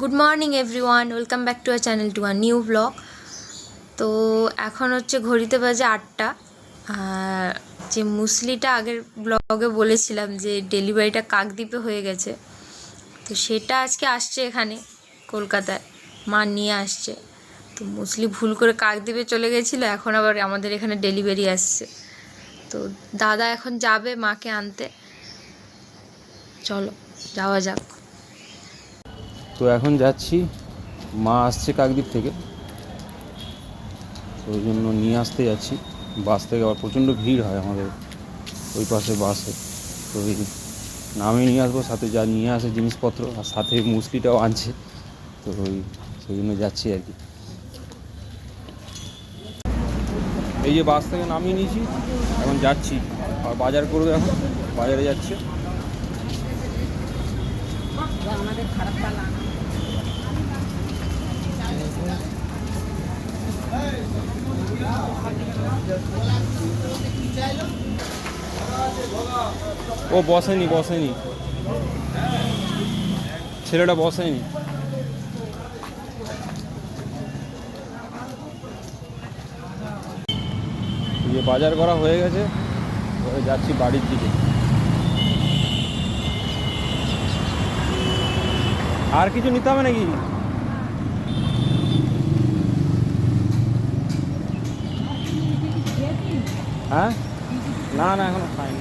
Good morning everyone welcome back to our channel to our new vlog তো এখন হচ্ছে ঘড়িতে বাজে আটটা। যে মুসলিটা আগের ব্লগে বলেছিলাম যে ডেলিভারিটা কাকদ্বীপে হয়ে গেছে। তো সেটা আজকে আসছে এখানে, কলকাতায়। মা নিয়ে আসছে। তো মুসলি ভুল করে কাকদ্বীপে চলে গেছিল, এখন আবার আমাদের এখানে ডেলিভারি আসছে। তো দাদা এখন যাবে মাকে আনতে। চলো, যাওয়া যাক। তো এখন যাচ্ছি, মা আসছে কাকদ্বীপ থেকে। ওই জন্য নিয়ে আসতে যাচ্ছি। বাস থেকে আবার প্রচণ্ড ভিড় হয় আমাদের ওই পাশে বাসে। তো ওই নামে নিয়ে আসব, সাথে যা নিয়ে আসে জিনিসপত্র, আর সাথে মুসলিটাও আনছে। তো ওই সেই জন্য যাচ্ছি আর কি। এই যে বাস থেকে নামিয়ে নিয়েছি, এখন যাচ্ছি। আর বাজার করবে এখন, বাজারে যাচ্ছে। ও, বসেনি বসেনি। ছেলেটা বসেনি। যে বাজার করা হয়ে গেছে যাচ্ছি বাড়ির দিকে। আর কিছু নিতে হবে নাকি? হ্যাঁ? না না, এখনও খাইনি।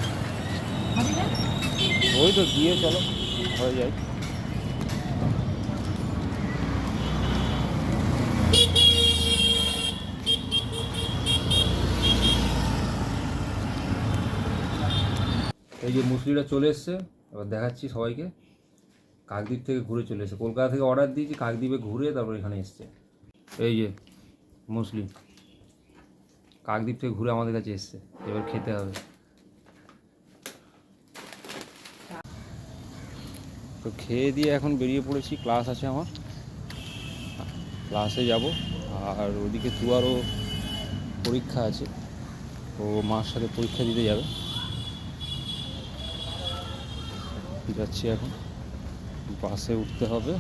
ওই তো, গিয়ে চলো হয়ে যায় এই যে মুসলিরা চলে এসছে, এবার দেখাচ্ছি সবাইকে। কাকদ্বীপ থেকে ঘুরে চলে এসেছে। কলকাতা থেকে অর্ডার দিয়েছি, কাকদ্বীপে ঘুরে তারপর এখানে এসছে। এই যে, মুসলিম। কাকদ্বীপ থেকে ঘুরে আমাদের কাছে এসছে। এবার খেতে হবে। তো খেয়ে দিয়ে এখন বেরিয়ে পড়েছি। ক্লাস আছে আমার। ক্লাসে যাব। আর ওদিকে তুয়ারও পরীক্ষা আছে। ও মার সাথে পরীক্ষা দিতে যাবে। যাচ্ছি এখন। বাসে উঠতে হবে।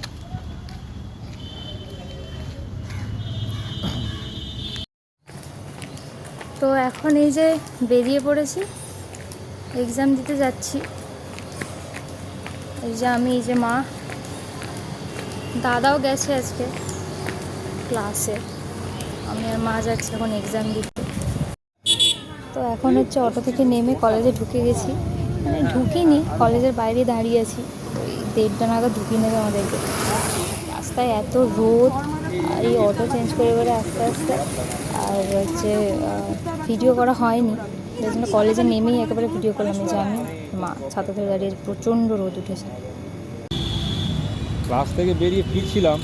তো এখন এই যে বেরিয়ে পড়েছি এক্সাম দিতে যাচ্ছি। এই যে আমি, এই যে মা। দাদাও গেছে আজকে ক্লাসে আমি আর মা যাচ্ছি এখন এক্সাম দিতে। তো এখন হচ্ছে অটো থেকে নেমে কলেজে ঢুকে গেছি। মানে ঢুকিনি কলেজের বাইরে দাঁড়িয়ে আছি। দেড়টা নাগাদ ঢুকিয়ে নেবে আমাদেরকে। রাস্তায় এত রোদ, আর এই অটো চেঞ্জ করে এবারে আস্তে আস্তে আর হচ্ছে ভিডিও করা হয়নি। যার জন্য কলেজে নেমেই একেবারে ভিডিও করলাম। যে আমি, মা ছাতা ধরে দাঁড়িয়ে প্রচণ্ড রোদ উঠেছে। ক্লাস থেকে বেরিয়ে ফিরছিলাম,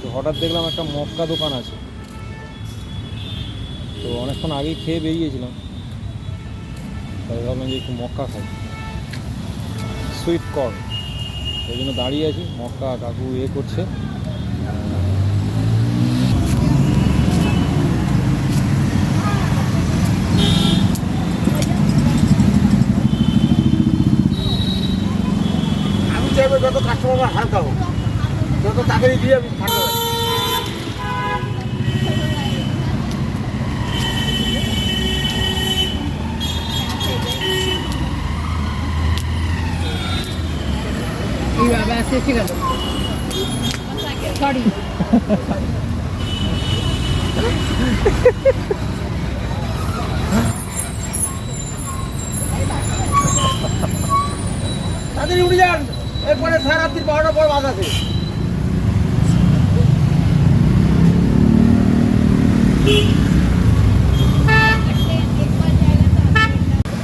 তো হঠাৎ দেখলাম একটা মক্কা দোকান আছে। তো অনেকক্ষণ আগেই খেয়ে বেরিয়েছিলাম। তাই ভাবলাম যে একটু মক্কা খাই। সুইট কর্ন ওই জন্য দাঁড়িয়ে আছি। মক্কা কাকু এ করছে। আমি চাইব যত কাস্টমার হালকা হোক যত তাড়াতাড়ি দিয়ে আমি ঠান্ডা এইভাবে আছে ঠিক আছে। সরি তাড়াতাড়ি উঠে যান। এরপরে সারা রাত্রি বারোটা পর বাদ আছে।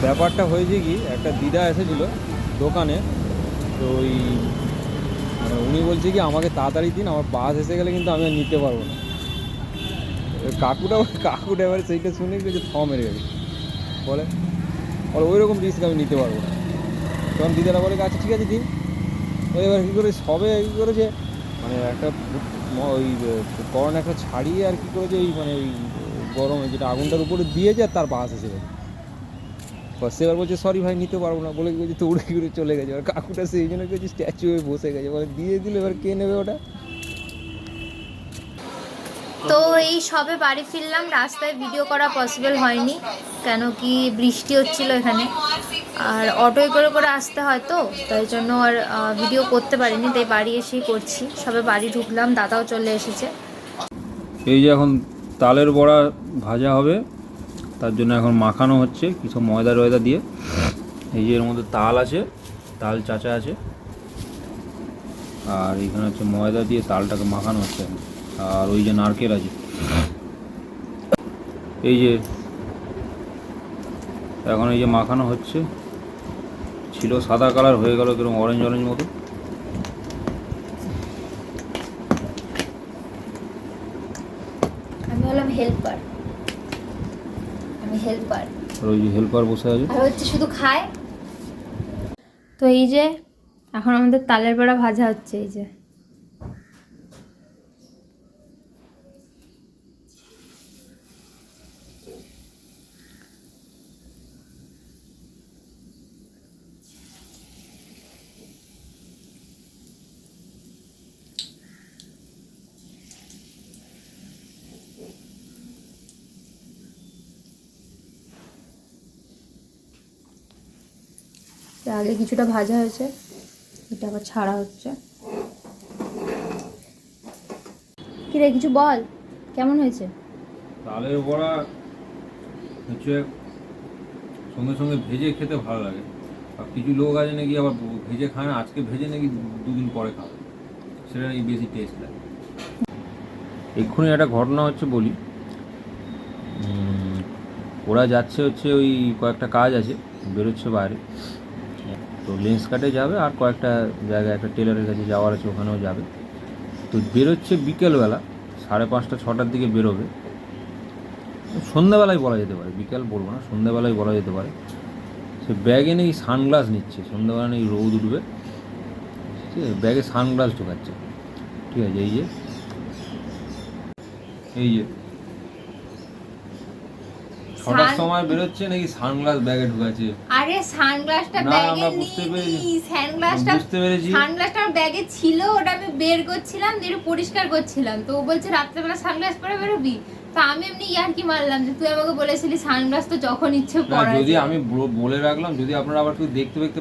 ব্যাপারটা হয়েছে কি, একটা দিদা এসেছিল দোকানে, তো ওই মানে উনি বলছে কি, আমাকে তাড়াতাড়ি দিন, আমার বাস এসে গেলে কিন্তু আমি আর নিতে পারব না। কাকুটা কাকুটা এবারে সেইটা শুনে যে থ মেরে গেছে। বলে ওই রকম রিস্ক আমি নিতে পারব না। তখন দিদারা বলে আচ্ছা ঠিক আছে, দিন। এবার কী করে, সবে কী করেছে মানে একটা ওই করোনা একটা ছাড়িয়ে আর কি করেছে ওই মানে ওই, গরমে যেটা আগুনটার উপরে দিয়েছে আর তার গেছে। বাস এবার বলছে সরি ভাই, নিতে পারব না। বলে বলছে, তো উড়ে উড়ে চলে গেছে। এবার কাকুটা সেই জন্য কিছু স্ট্যাচু হয়ে বসে গেছে। বলে, দিয়ে দিলে, এবার কে নেবে ওটা? তো এই সবে বাড়ি ফিরলাম, রাস্তায় ভিডিও করা পসিবল হয়নি। কেন কি বৃষ্টি হচ্ছিল এখানে। আর অটোয় করে করে আসতে হয় তো, তাই জন্য আর ভিডিও করতে পারিনি, তাই বাড়ি এসেই করছি। সবে বাড়ি ঢুকলাম, দাদাও চলে এসেছে। এই যে এখন তালের বড়া ভাজা হবে, তার জন্য এখন মাখানো হচ্ছে কিছু ময়দা রয়দা দিয়ে। এই যে এর মধ্যে তাল আছে, তাল চাচা আছে। আর এখানে হচ্ছে ময়দা দিয়ে তালটাকে মাখানো হচ্ছে আর ওই যে নারকেল আছে। এই যে, এখন এই যে মাখানো হচ্ছে। ছিল সাদা কালার হয়ে গেল কীরকম অরেঞ্জ অরেঞ্জ মতো। আমি হলাম হেল্পার আমি হেল্পার আর ওই যে হেল্পার বসে আছে। আর হচ্ছে শুধু খায়। তো এই যে এখন আমাদের তালের বড়া ভাজা হচ্ছে এই যে। আগে কিছুটা ভাজা হয়েছে, এটা আবার ছাড়া হচ্ছে। কিরে, কিছু বল, কেমন হয়েছে? তালের বড়া হচ্ছে সঙ্গে সঙ্গে ভেজে খেতে ভালো লাগে। আর কিছু লোক আছে নাকি আবার ভেজে খায় না, আজকে ভেজে নাকি দুদিন পরে খাবে। সেটা নাকি বেশি টেস্ট লাগে। এক্ষুনি একটা ঘটনা হচ্ছে বলি। ওরা যাচ্ছে হচ্ছে ওই কয়েকটা কাজ আছে, বেরোচ্ছে বাইরে। তো লেন্স কাটে যাবে আর কয়েকটা জায়গায় একটা টেলারের কাছে যাওয়ার আছে, ওখানেও যাবে। তো বেরোচ্ছে বিকেলবেলা, সাড়ে পাঁচটা, ছটার দিকে বেরোবে। সন্ধ্যাবেলায় বলা যেতে পারে, বিকেল বলব না, সন্ধ্যাবেলায় বলা যেতে পারে। সে ব্যাগে নাকি সানগ্লাস নিচ্ছে, সন্ধ্যাবেলা নাকি রোদ উঠবে। ঠিক আছে ব্যাগে সানগ্লাস ঢোকাচ্ছে। ঠিক আছে, এই যে এই যে। ছটার সময় বেরোচ্ছে নাকি সানগ্লাস ব্যাগে ঢুকাচ্ছে? আরে সানগ্লাসটা ব্যাগে পেরেছি। সানগ্লাসটা বুঝতে পেরেছি। সানগ্লাসটা ব্যাগে ছিল ওটা আমি বের করছিলাম দিয়ে একটু পরিষ্কার করছিলাম। তো ও বলছে রাত্রেবেলা সানগ্লাস পরে বেরোবি? তো আমি এমনি ইয়ার্কি মারলাম যে তুই আমাকে বলেছিলি সানগ্লাস তো যখন ইচ্ছে পরা যদি আমি বলে রাখলাম যদি আপনারা আবার কেউ দেখতে দেখতে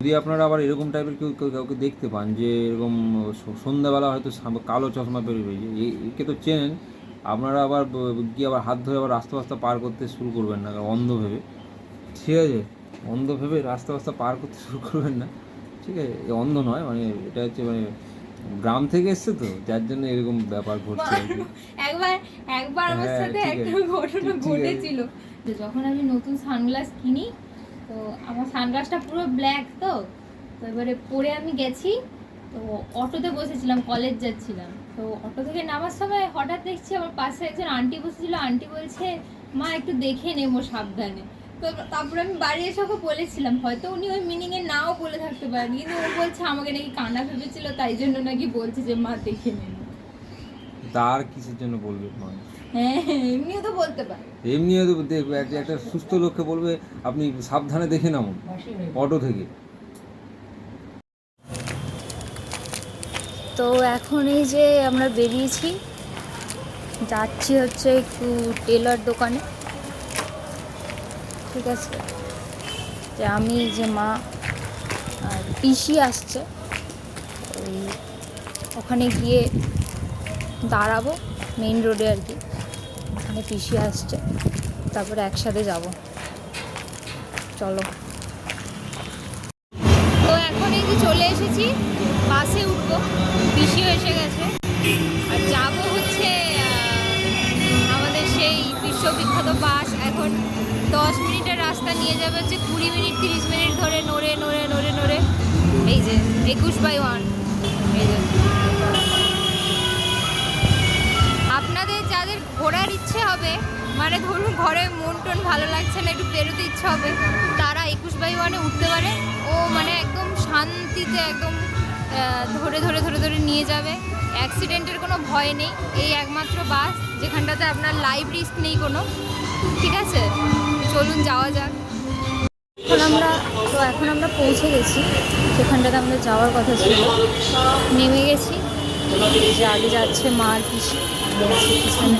যদি আপনারা আবার এরকম টাইপের কেউ কেউ কাউকে দেখতে পান যে এরকম সন্ধ্যাবেলা হয়তো কালো চশমা বেরোবে একে তো চেনেন। আপনারা আবার গিয়ে আবার হাত ধরে আবার রাস্তা রাস্তা পার করতে শুরু করবেন না অন্ধ ভেবে। ঠিক আছে? অন্ধ ভেবে রাস্তা রাস্তা পার করতে শুরু করবেন না। ঠিক আছে? অন্ধ নয় মানে এটা হচ্ছে মানে গ্রাম থেকে এসছে তো যার জন্য এরকম ব্যাপার ঘটছে একবার একবার আমার হ্যাঁ, সাথে একটা ঘটনা ঘটেছিল। তো যখন আমি নতুন সানগ্লাস কিনি তো আমার সানগ্লাসটা পুরো ব্ল্যাক তো তো এবারে পরে আমি গেছি তো অটোতে বসেছিলাম কলেজ যাচ্ছিলাম। তো অটো থেকে নামার সময় হঠাৎ দেখছি আমার পাশে একজন আন্টি বসেছিল। আন্টি বলছে মা একটু দেখে নেব সাবধানে। তো তারপরে আমি বাড়ি এসে ওকে বলেছিলাম হয়তো উনি ওই মিনিংয়ে নাও বলে থাকতে পারেন। কিন্তু ও বলছে আমাকে নাকি কান্না ভেবেছিল তাই জন্য নাকি বলছে যে মা দেখে নেন তার কিসের জন্য বলবে মানুষ হ্যাঁ এমনিও তো বলতে পারে। এমনিও তো দেখবে একটা একটা সুস্থ লোককে বলবে আপনি সাবধানে দেখে নামুন। অটো থেকে। তো এখন এই যে আমরা বেরিয়েছি, যাচ্ছি হচ্ছে একটু টেলার দোকানে। ঠিক আছে? যে আমি, যে মা আর পিসি আসছে, ওই ওখানে গিয়ে দাঁড়াবো মেইন রোডে আর কি। ওখানে পিসি আসছে, তারপরে একসাথে যাব। চলো। তো এখন এই যে চলে এসেছি। বাসে উঠবো, পিসিও এসে গেছে। আর যাব হচ্ছে আমাদের সেই বিশ্ববিখ্যাত বাস। এখন দশ মিনিটের রাস্তা নিয়ে যাবে হচ্ছে কুড়ি মিনিট, তিরিশ মিনিট ধরে নড়ে নড়ে নড়ে নড়ে। এই যে, একুশ বাই ওয়ান। এই যে। আপনাদের যাদের ঘোরার ইচ্ছে হবে মানে ধরুন ঘরে মন টন ভালো লাগছে না, একটু বেরোতে ইচ্ছে হবে, তারা একুশ বাই ওয়ানে উঠতে পারে। ও মানে একদম শান্তিতে, একদম ধরে ধরে ধরে ধরে নিয়ে যাবে। অ্যাক্সিডেন্টের কোনো ভয় নেই। এই একমাত্র বাস, যেখানটাতে আপনার লাইভ রিস্ক নেই কোনো। ঠিক আছে? চলুন যাওয়া যাক। এখন আমরা তো এখন আমরা পৌঁছে গেছি। যেখানটাতে আমাদের যাওয়ার কথা ছিল। নেমে গেছি। যে আগে যাচ্ছে মার পিসি। পিছনে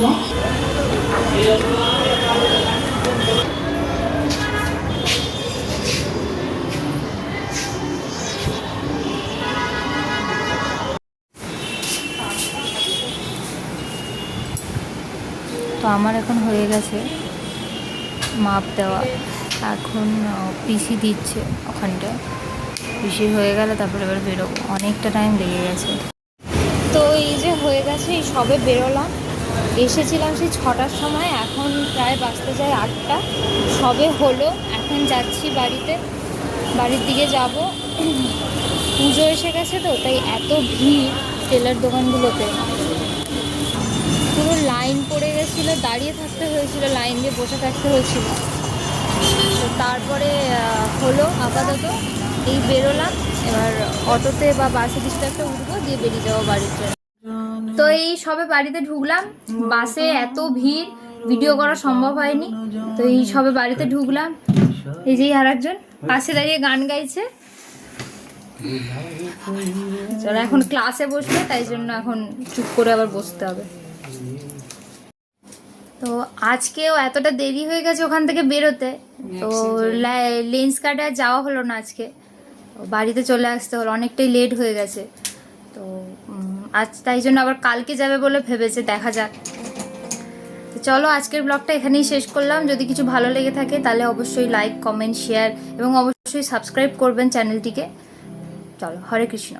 তো আমার এখন হয়ে গেছে মাপ দেওয়া। এখন পিসি দিচ্ছে ওখানটায়। পিসি হয়ে গেলে তারপরে এবার বেরোবো। অনেকটা টাইম লেগে গেছে। তো এই যে হয়ে গেছে, এই সবে বেরোলাম। এসেছিলাম সেই ছটার সময়, এখন প্রায় বাজতে যায় আটটা। সবে হলো, এখন যাচ্ছি বাড়িতে। বাড়ির দিকে যাব। পুজো এসে গেছে তো, তাই এত ভিড় টেলার দোকানগুলোতে। পুরো লাইন পড়ে গেছিল, দাঁড়িয়ে থাকতে হয়েছিল, লাইন দিয়ে বসে থাকতে হয়েছিল। তো তারপরে হলো আপাতত এই বেরোলাম, এবার অটোতে বা বাসে কিছু একটা উঠবো, দিয়ে বেরিয়ে যাব বাড়ির জন্য। তো এই সবে বাড়িতে ঢুকলাম, বাসে এত ভিড়, ভিডিও করা সম্ভব হয়নি। তো এই সবে বাড়িতে ঢুকলাম, এই যে আর একজন পাশে দাঁড়িয়ে গান গাইছে। চলো এখন ক্লাসে বসবে, তাই জন্য এখন চুপ করে আবার বসতে হবে। তো আজকেও এতটা দেরি হয়ে গেছে ওখান থেকে বেরোতে। তো লেন্স কাটে আর যাওয়া হলো না আজকে। বাড়িতে চলে আসতে হলো অনেকটাই লেট হয়ে গেছে। তো আজ তাই জন্য আবার কালকে যাবে বলে ভেবেছে দেখা যাক। তো চলো আজকের ব্লগটা এখানেই শেষ করলাম। যদি কিছু ভালো লেগে থাকে তাহলে অবশ্যই লাইক কমেন্ট শেয়ার এবং অবশ্যই সাবস্ক্রাইব করবেন চ্যানেলটিকে। চলো হরে কৃষ্ণ।